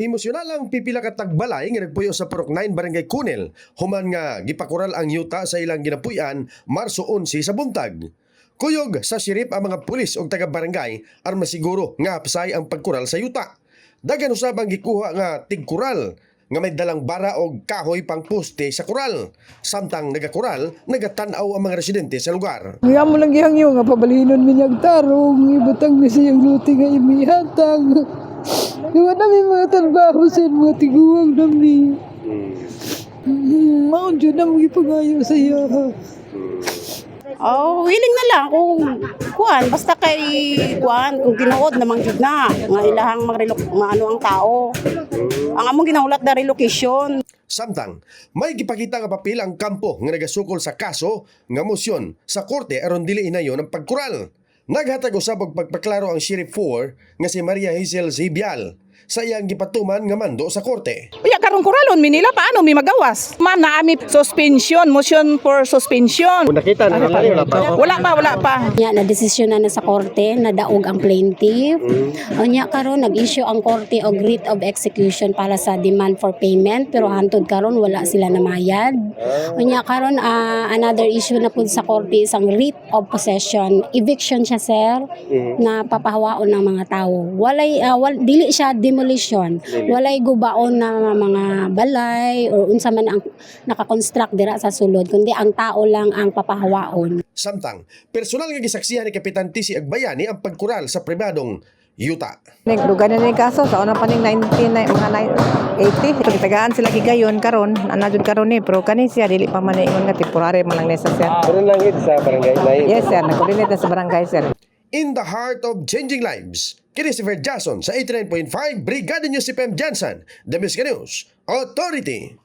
Emosyonal ang pipila ka tagbalay nga nagpuyo sa Purok 9 Barangay Kunel human nga gipakural ang yuta sa ilang ginapuyan Marso 11 sa buntag. Kuyog sa sirip ang mga pulis o taga barangay aron masiguro nga hapsay ang pagkural sa yuta. Dagan usab ang gikuha nga tigkural nga may dalang bara o kahoy pang poste sa kural. Samtang nagakural, nagatanaw ang mga residente sa lugar. Nga mo lang gihangyo nga pabalinon mi niyang tarong, ibutang mi siyang luti nga imihatang. Nga na may mga trabaho sa mga tiguang na mi. Maon dyan na mga ipangayo sa iya. Oh, willing na lang kung kuan basta kay kuan kung tinuod naman jud na nga ilahang magrelo maano ang tao. Ang among ginahulat na relocation. Samtang, may gipakita nga papel ang kampo nga nagasukol sa kaso nga mosyon sa korte aron dili inayon ang pagkural. Naghatag usab og pagpaklaro ang Sheriff 4 nga si Maria Hazel Zibial sa iyang gipatuman nga mando sa korte. Uya karong kuralon mi nila paano mi magawas? Man na ami suspension, motion for suspension. Nakita na nila wala pa. Wala pa, wala pa. Nya na desisyon na na sa korte na daog ang plaintiff. O nya karon nag-issue ang korte og writ of execution para sa demand for payment pero hantod karon wala sila namayad. O nya karon ah, another issue na pud sa korte isang writ of possession. Eviction siya sir na papahawaon ng mga tao. Walay ah, wal, dili siya demolition. Walay gubaon na mga balay or unsa man ang nakakonstruct dira sa sulod kundi ang tao lang ang papahawaon. Samtang, personal nga gisaksihan ni Kapitan Tisi Agbayani ang pagkural sa pribadong yuta. Nagdugan na ni kaso sa unang paning 19 na mga 80. So tagaan sila gigayon karon, ana jud karon ni pero kani siya dili pa man ingon nga temporary man lang nesa sir. Pero lang ito sa barangay na Yes sir, nagkoordinate na sa barangay sir. In the heart of changing lives, Christopher Jason sa 89.5 Brigada News si Pem Jansan, The Miss News Authority.